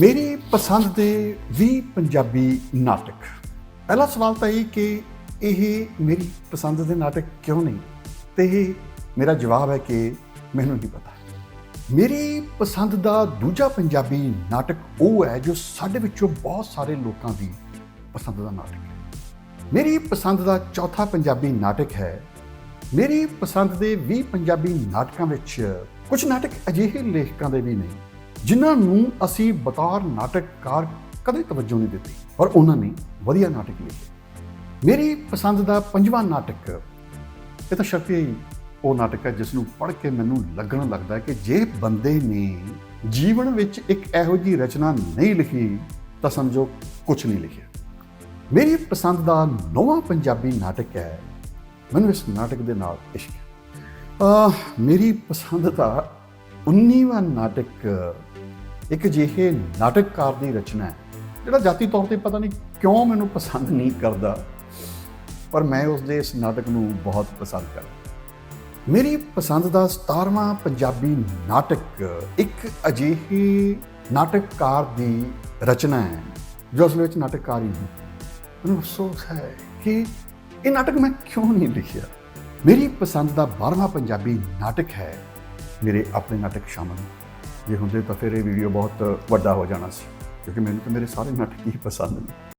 ਮੇਰੀ ਪਸੰਦ ਦੇ 20 ਪੰਜਾਬੀ ਨਾਟਕ। ਪਹਿਲਾ ਸਵਾਲ ਤਾਂ ਇਹ ਕਿ ਇਹ ਮੇਰੀ ਪਸੰਦ ਦੇ ਨਾਟਕ ਕਿਉਂ ਨਹੀਂ? ਤੇ ਇਹ ਮੇਰਾ ਜਵਾਬ ਹੈ ਕਿ ਮੈਨੂੰ ਨਹੀਂ ਪਤਾ। ਮੇਰੀ ਪਸੰਦ ਦਾ ਦੂਜਾ ਪੰਜਾਬੀ ਨਾਟਕ ਉਹ ਹੈ ਜੋ ਸਾਡੇ ਵਿੱਚੋਂ ਬਹੁਤ ਸਾਰੇ ਲੋਕਾਂ ਦੀ ਪਸੰਦ ਦਾ ਨਾਟਕ ਹੈ। ਮੇਰੀ ਪਸੰਦ ਦਾ ਚੌਥਾ ਪੰਜਾਬੀ ਨਾਟਕ ਹੈ। ਮੇਰੀ ਪਸੰਦ ਦੇ 20 ਪੰਜਾਬੀ ਨਾਟਕਾਂ ਵਿੱਚ ਕੁਝ ਨਾਟਕ ਅਜਿਹੇ ਲੇਖਕਾਂ ਦੇ ਵੀ ਨੇ ਜਿਨ੍ਹਾਂ ਨੂੰ ਅਸੀਂ ਬਤੌਰ ਨਾਟਕਕਾਰ ਕਦੇ ਤਵੱਜੋ ਨਹੀਂ ਦਿੱਤੀ, ਪਰ ਉਹਨਾਂ ਨੇ ਵਧੀਆ ਨਾਟਕ ਲਿਖੇ। ਮੇਰੀ ਪਸੰਦ ਦਾ ਪੰਜਵਾਂ ਨਾਟਕ, ਇਹ ਤਾਂ ਸ਼ਰਤੀ ਹੀ ਉਹ ਨਾਟਕ ਹੈ ਜਿਸ ਨੂੰ ਪੜ੍ਹ ਕੇ ਮੈਨੂੰ ਲੱਗਣ ਲੱਗਦਾ ਹੈ ਕਿ ਜੇ ਬੰਦੇ ਨੇ ਜੀਵਨ ਵਿੱਚ ਇੱਕ ਇਹੋ ਜਿਹੀ ਰਚਨਾ ਨਹੀਂ ਲਿਖੀ, ਤਾਂ ਸਮਝੋ ਕੁਝ ਨਹੀਂ ਲਿਖਿਆ। ਮੇਰੀ ਪਸੰਦ ਦਾ ਨੌਵਾਂ ਪੰਜਾਬੀ ਨਾਟਕ ਹੈ, ਮੈਨੂੰ ਇਸ ਨਾਟਕ ਦੇ ਨਾਲ ਇਸ਼ਕ ਹੈ। ਮੇਰੀ ਪਸੰਦ ਦਾ 19ਵਾਂ ਨਾਟਕ, ਇੱਕ ਜਿਹੇ ਨਾਟਕਕਾਰ ਦੀ ਰਚਨਾ ਹੈ, ਜਿਹੜਾ ਜਾਤੀ ਤੌਰ ਤੇ ਪਤਾ ਨਹੀਂ ਕਿਉਂ ਮੈਨੂੰ ਪਸੰਦ ਨਹੀਂ ਕਰਦਾ, ਪਰ ਮੈਂ ਉਸ ਦੇ ਇਸ ਨਾਟਕ ਨੂੰ ਬਹੁਤ ਪਸੰਦ ਕਰਦਾ ਮੇਰੀ ਪਸੰਦ ਦਾ 17ਵਾਂ ਪੰਜਾਬੀ ਨਾਟਕ ਇੱਕ ਅਜਿਹੇ ਨਾਟਕਕਾਰ ਦੀ ਰਚਨਾ ਹੈ, ਜੋ ਅਸਲ ਵਿੱਚ ਨਾਟਕਕਾਰੀ ਹੀ ਮੈਨੂੰ ਅਫਸੋਸ ਹੈ ਕਿ ਇਹ ਨਾਟਕ ਮੈਂ ਕਿਉਂ ਨਹੀਂ ਲਿਖਿਆ? ਮੇਰੀ ਪਸੰਦ ਦਾ 12ਵਾਂ ਪੰਜਾਬੀ ਨਾਟਕ ਹੈ ਮੇਰੇ ਆਪਣੇ ਨਾਟਕ ਸ਼ਾਮਲ ਜੇ ਹੁੰਦੇ ਤਾਂ ਫਿਰ ਇਹ ਵੀਡੀਓ ਬਹੁਤ ਵੱਡਾ ਹੋ ਜਾਣਾ ਸੀ, ਕਿਉਂਕਿ ਮੈਨੂੰ ਤਾਂ ਮੇਰੇ ਸਾਰੇ ਨਾਟਕ ਹੀ ਪਸੰਦ ਨੇ।